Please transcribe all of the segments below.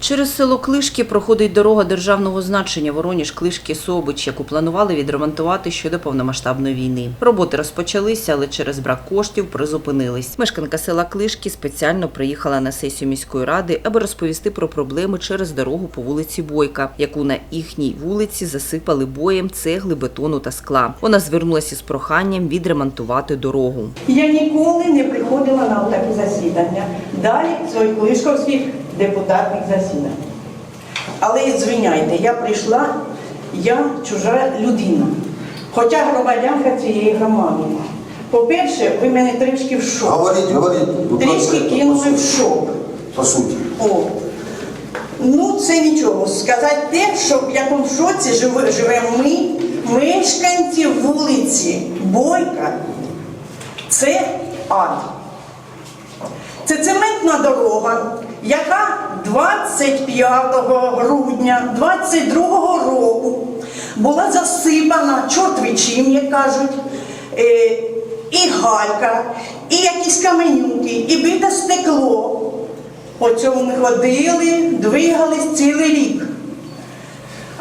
Через село Клишки проходить дорога державного значення Вороніж Клишки Собич, яку планували відремонтувати ще до повномасштабної війни. Роботи розпочалися, але через брак коштів призупинились. Мешканка села Клишки спеціально приїхала на сесію міської ради, аби розповісти про проблеми через дорогу по вулиці Бойка, яку на їхній вулиці засипали боєм цегли, бетону та скла. Вона звернулася з проханням відремонтувати дорогу. Я ніколи не приходила на такі засідання. Далі своїх колишковських депутатних засідань. Але звиняйте, я прийшла, я чужа людина, хоча громадянка цієї громади. По-перше, ви мене трішки в шок. Говоріть, говоріть. Трішки кинули в шок. По суті. О. Ну, це нічого. Сказати те, що в якому шоці живемо ми, мешканці вулиці Бойка. Це ад. Це цементна дорога, яка 25 грудня 22 року була засипана чортвичим, як кажуть, е, і галька, і якісь каменюки, і бите стекло. По цьому ми ходили, двигались цілий рік.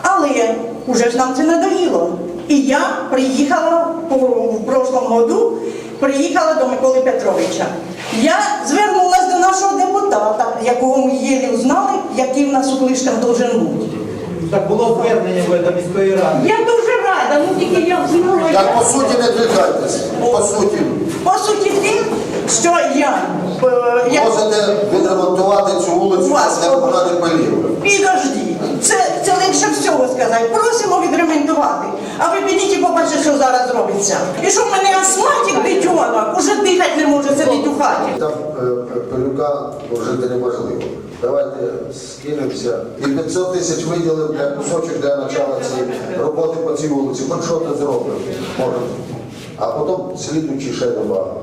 Але уже ж нам це надоїло. І я приїхала в прошлому году, приїхала до Миколи Петровича. Я звернулася до нашого депутата, який в нас у Клишках должен бути. Так було звернення в до міської ради. Я дуже рада, ну тільки я знала. Так по суті не двигайтесь. По суті. По суті тим, що я, е, я Можете відремонтувати цю вулицю, щоб вона не паліла. Підожди, це, це легше всього сказати. Просимо відремонтувати. А ви підіть і побачите, що зараз робиться. І що в мене астматик дитьонок, уже дихати не може сидіти у хаті. Там пилюка жити неможливо. Давайте скинемося. І 500 тисяч виділив для кусочок для початку цієї роботи по цій вулиці. Хоч що то зробимо. Може. А потім слідуючи ще добавимо.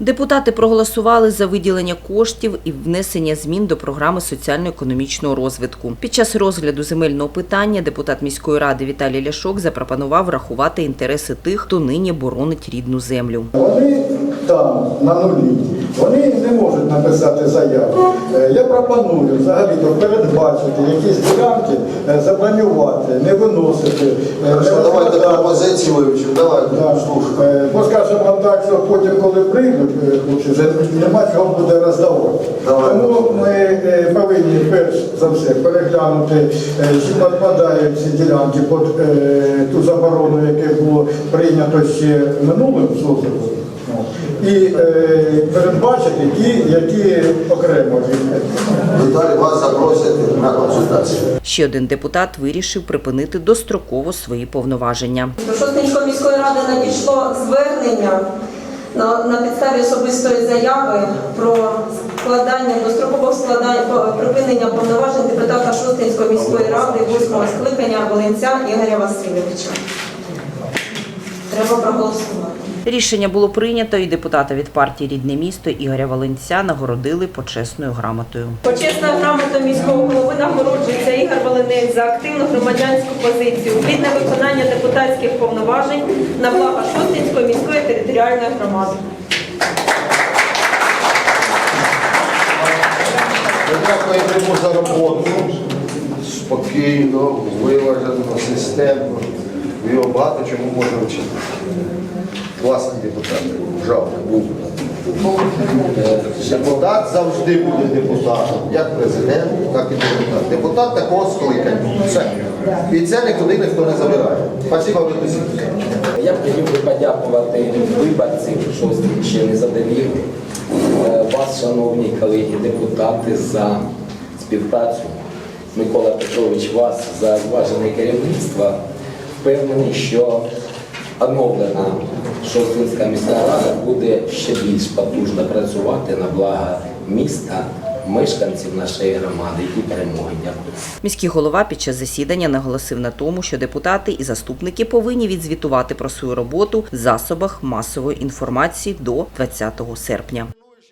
Депутати проголосували за виділення коштів і внесення змін до програми соціально-економічного розвитку. Під час розгляду земельного питання депутат міської ради Віталій Ляшок запропонував врахувати інтереси тих, хто нині боронить рідну землю. Вони там на нулі, вони не можуть написати заяву. Е, Я пропоную взагалі-то передбачити якісь ділянки, е, забронювати, не виносити. е, Хорошо, не давайте пропозиції вивчимо. Давайте, Да. слушай. Бо скажемо так, що потім, коли прийдуть, вже нема чого буде роздавати. Давай. Тому ми повинні перш за все переглянути, чи підпадають ці ділянки під ту заборону, яке було прийнято ще минулим созивом. І е, передбачити ті, які окремо від Віталій, вас запросять на консультацію. Ще один депутат вирішив припинити достроково свої повноваження. До Шостинської міської ради надійшло звернення на, на підставі особистої заяви про складання дострокового складання припинення повноважень депутата Шостинської міської ради восьмого скликання Волинця Ігоря Васильовича. Треба проголосувати. Рішення було прийнято, і депутата від партії Рідне місто Ігоря Валенця нагородили почесною грамотою. Почесна грамота міського голови нагороджується Ігор Волинець за активну громадянську позицію, плідне виконання депутатських повноважень на благо Шостинської міської територіальної громади. Дякуємо йому за роботу. Спокійно, виважено, системно. Його багато чому може вчити. Класний депутат. Жалко, був. Депутат завжди буде депутатом, як президент, так і депутат. Депутат такого скликання. Все. І це нікуди ніхто не забирає. Спасибо ви усім. Я б хотів би подякувати виборців Шостківщини за довіру. Е, Вас, шановні колеги депутати, за співпрацю. Микола Петрович, вас за зважене керівництво. Впевнений, що оновлена Шосткинська міська рада буде ще більш потужно працювати на благо міста, мешканців нашої громади і перемоги. Дякую. Міський голова під час засідання наголосив на тому, що депутати і заступники повинні відзвітувати про свою роботу в засобах масової інформації до 20 серпня.